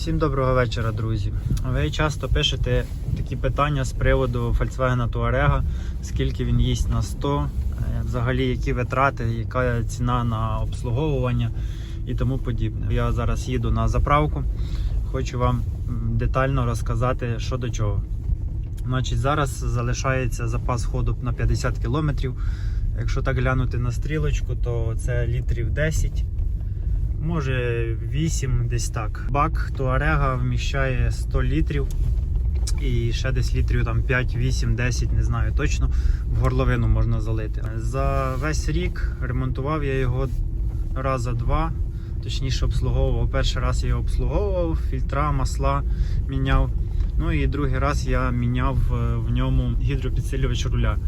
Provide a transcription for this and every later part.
Всім доброго вечора, друзі. Ви часто пишете такі питання з приводу Volkswagen Touareg, скільки він їсть на 100, е, взагалі які витрати, яка ціна на обслуговування і тому подібне. Я зараз їду на заправку, хочу вам детально розказати, що до чого. Значить, зараз залишається запас ходу на 50 км. Якщо так глянути на стрілочку, то це літрів 10 може 8 десь так. Бак Туарега вміщає 100 літрів і ще десь літрів там 5, 8, 10, не знаю точно. В горловину можна залити. За весь рік ремонтував я його раза два. Точніше обслуговував. Перший раз я його обслуговував, фільтра, масла міняв. Ну і другий раз я міняв е, в ньому гідропідсилювач руля.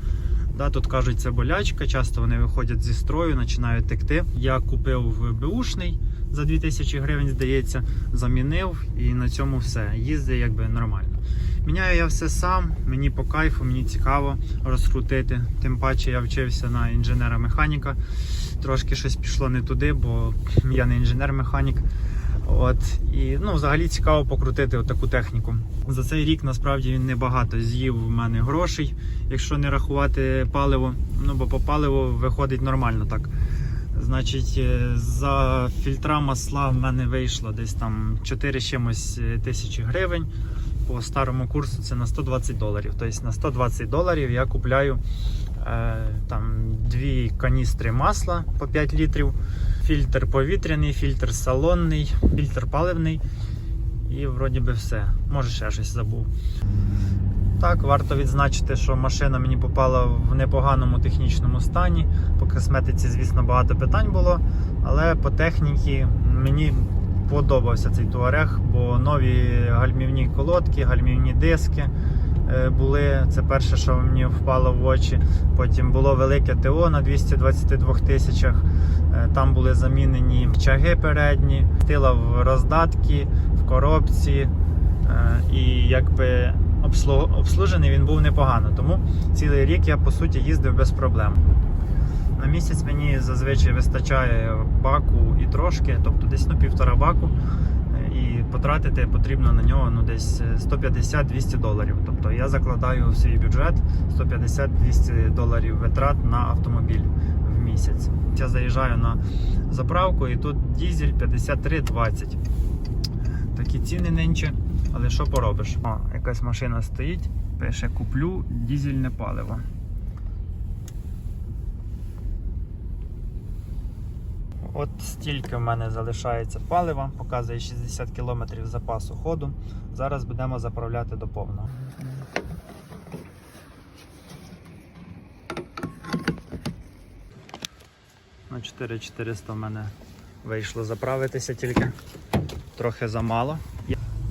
Да, тут кажуть, це болячка, часто вони виходять зі строю, починають текти. Я купив беушний за 2000 гривень, здається, замінив і на цьому все. Їздить якби нормально. Міняю я все сам, мені по кайфу, мені цікаво розкрутити. Тим паче я вчився на інженера-механіка. Трошки щось пішло не туди, бо я не інженер-механік. От і ну, взагалі цікаво покрутити таку техніку. За цей рік насправді він небагато з'їв в мене грошей, якщо не рахувати паливо. Ну бо по паливу виходить нормально так. Значить, е, за фільтра масла в мене вийшло десь там 4 з чимось е, тисячі гривень. По старому курсу це на 120 доларів. Тобто на 120 доларів я купляю там дві каністри масла по 5 літрів, фільтр повітряний, фільтр салонний, фільтр паливний. І вроді би все. Може ще щось забув. Так, варто відзначити, що машина мені попала в непоганому технічному стані. По косметиці, звісно, багато питань було, але по техніці мені подобався цей туарег, бо нові гальмівні колодки, гальмівні диски е, були. Це перше, що мені впало в очі. Потім було велике ТО на 222 тисячах. Е, Там були замінені чаги передні, тила в роздатки, в коробці. Е, І якби обслужений він був непогано. Тому цілий рік я по суті їздив без проблем. На місяць мені зазвичай вистачає баку і трошки, тобто десь ну, півтора баку. Е, І потратити потрібно на нього ну, десь 150-200 доларів. Тобто я закладаю в свій бюджет 150-200 доларів витрат на автомобіль в місяць. Я заїжджаю на заправку і тут дізель 53,20. Такі ціни нинче, але що поробиш? О, якась машина стоїть, пише куплю дізельне паливо. От стільки в мене залишається палива, показує 60 км запасу ходу. Зараз будемо заправляти до повного. На 4400 в мене вийшло заправитися тільки. Трохи замало.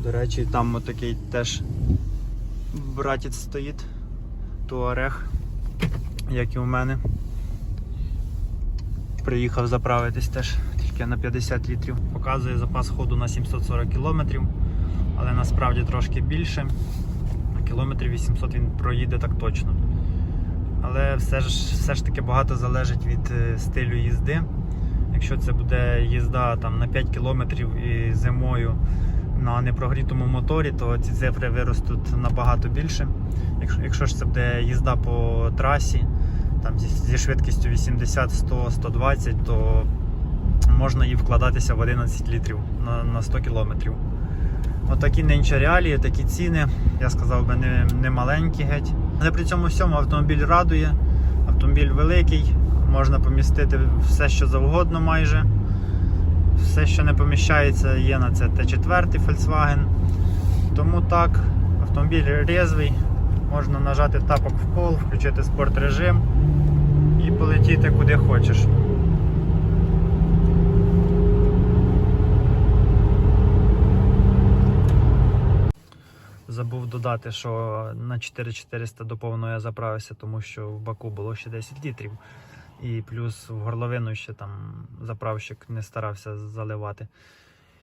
До речі, там отакий теж братець стоїть. Туарег, як і у мене. Приїхав заправитись теж тільки на 50 літрів. Показує запас ходу на 740 кілометрів, але насправді трошки більше. Кілометрів 800 він проїде так точно. Але все ж, все ж таки багато залежить від е, стилю їзди. Якщо це буде їзда там, на 5 кілометрів і зимою на непрогрітому моторі, то ці цифри виростуть набагато більше. Якщо, якщо ж це буде їзда по трасі, там зі, швидкістю 80, 100, 120, то можна її вкладатися в 11 літрів на, на 100 кілометрів. Отакі нинче реалії, такі ціни, я сказав би, не, не маленькі геть. Але при цьому всьому автомобіль радує, автомобіль великий, можна помістити все, що завгодно майже. Все, що не поміщається, є на це Т4 Volkswagen. Тому так, автомобіль резвий, можна нажати тапок в пол, включити спорт режим і полетіти куди хочеш. Забув додати, що на 4400 до повного я заправився, тому що в баку було ще 10 літрів. І плюс в горловину ще там заправщик не старався заливати.